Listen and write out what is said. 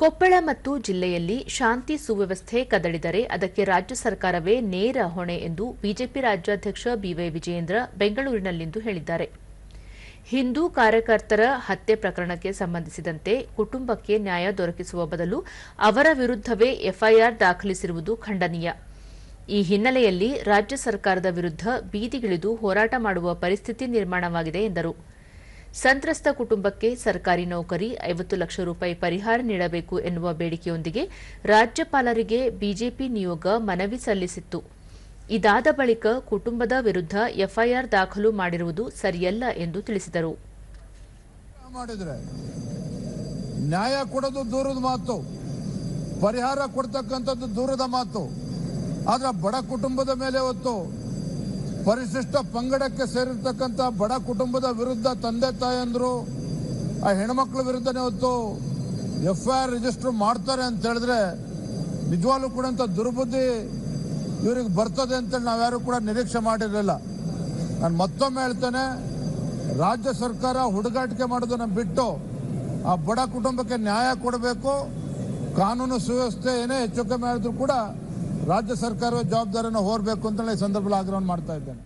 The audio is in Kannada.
ಕೊಪ್ಪಳ ಮತ್ತು ಜಿಲ್ಲೆಯಲ್ಲಿ ಶಾಂತಿ ಸುವ್ಯವಸ್ಥೆ ಕದಡಿದರೆ ಅದಕ್ಕೆ ರಾಜ್ಯ ಸರ್ಕಾರವೇ ನೇರ ಹೊಣೆ ಎಂದು ಬಿಜೆಪಿ ರಾಜ್ಯಾಧ್ಯಕ್ಷ ಬಿವೈ ವಿಜಯೇಂದ್ರ ಬೆಂಗಳೂರಿನಲ್ಲಿಂದು ಹೇಳಿದ್ದಾರೆ. ಹಿಂದೂ ಕಾರ್ಯಕರ್ತರ ಹತ್ಯೆ ಪ್ರಕರಣಕ್ಕೆ ಸಂಬಂಧಿಸಿದಂತೆ ಕುಟುಂಬಕ್ಕೆ ನ್ಯಾಯ ದೊರಕಿಸುವ ಬದಲು ಅವರ ವಿರುದ್ದವೇ ಎಫ್ಐಆರ್ ದಾಖಲಿಸಿರುವುದು ಖಂಡನೀಯ. ಈ ಹಿನ್ನೆಲೆಯಲ್ಲಿ ರಾಜ್ಯ ಸರ್ಕಾರದ ವಿರುದ್ಧ ಬೀದಿಗಿಳಿದು ಹೋರಾಟ ಮಾಡುವ ಪರಿಸ್ಥಿತಿ ನಿರ್ಮಾಣವಾಗಿದೆ ಎಂದರು. ಸಂತ್ರಸ್ತ ಕುಟುಂಬಕ್ಕೆ ಸರ್ಕಾರಿ ನೌಕರಿ, ಐವತ್ತು ಲಕ್ಷ ರೂಪಾಯಿ ಪರಿಹಾರ ನೀಡಬೇಕು ಎನ್ನುವ ಬೇಡಿಕೆಯೊಂದಿಗೆ ರಾಜ್ಯಪಾಲರಿಗೆ ಬಿಜೆಪಿ ನಿಯೋಗ ಮನವಿ ಸಲ್ಲಿಸಿತ್ತು. ಇದಾದ ಬಳಿಕ ಕುಟುಂಬದ ವಿರುದ್ಧ ಎಫ್ಐಆರ್ ದಾಖಲು ಮಾಡಿರುವುದು ಸರಿಯಲ್ಲ ಎಂದು ತಿಳಿಸಿದರು. ನ್ಯಾಯ ಕೊಡೋದು ದೂರದ ಮಾತು, ಪರಿಹಾರ ಕೊಡ್ತಕ್ಕಂಥದ್ದು ದೂರದ ಮಾತು. ಆದ್ರೆ ಬಡ ಕುಟುಂಬದ ಮೇಲೆ ಹೊತ್ತು ಪರಿಶಿಷ್ಟ ಪಂಗಡಕ್ಕೆ ಸೇರಿರ್ತಕ್ಕಂಥ ಬಡ ಕುಟುಂಬದ ವಿರುದ್ಧ ತಂದೆ ತಾಯಂದ್ರು ಆ ಹೆಣ್ಮಕ್ಳ ವಿರುದ್ಧನೇ ಹೊತ್ತು ಎಫ್ ಐ ಆರ್ ರಿಜಿಸ್ಟರ್ ಮಾಡ್ತಾರೆ ಅಂತ ಹೇಳಿದ್ರೆ ನಿಜವಾಗ್ಲೂ ಕೂಡ ಅಂತ ದುರ್ಬುದ್ಧಿ ಇವ್ರಿಗೆ ಬರ್ತದೆ ಅಂತೇಳಿ ನಾವ್ಯಾರು ಕೂಡ ನಿರೀಕ್ಷೆ ಮಾಡಿರಲಿಲ್ಲ. ನಾನು ಮತ್ತೊಮ್ಮೆ ಹೇಳ್ತೇನೆ, ರಾಜ್ಯ ಸರ್ಕಾರ ಹುಡುಗಾಟಿಕೆ ಮಾಡೋದನ್ನ ಬಿಟ್ಟು ಆ ಬಡ ಕುಟುಂಬಕ್ಕೆ ನ್ಯಾಯ ಕೊಡಬೇಕು, ಕಾನೂನು ಸುವ್ಯವಸ್ಥೆ ಏನೇ ಹೆಚ್ಚು ಕಮ್ಮಿ ಆದರೂ ಕೂಡ ರಾಜ್ಯ ಸರ್ಕಾರ ಜವಾಬ್ದಾರಿಯನ್ನು ಹೊರಬೇಕು ಅಂತ ಈ ಸಂದರ್ಭದಲ್ಲಿ ಆಗ್ರಹ ಮಾಡ್ತಾ ಇದ್ದೇನೆ.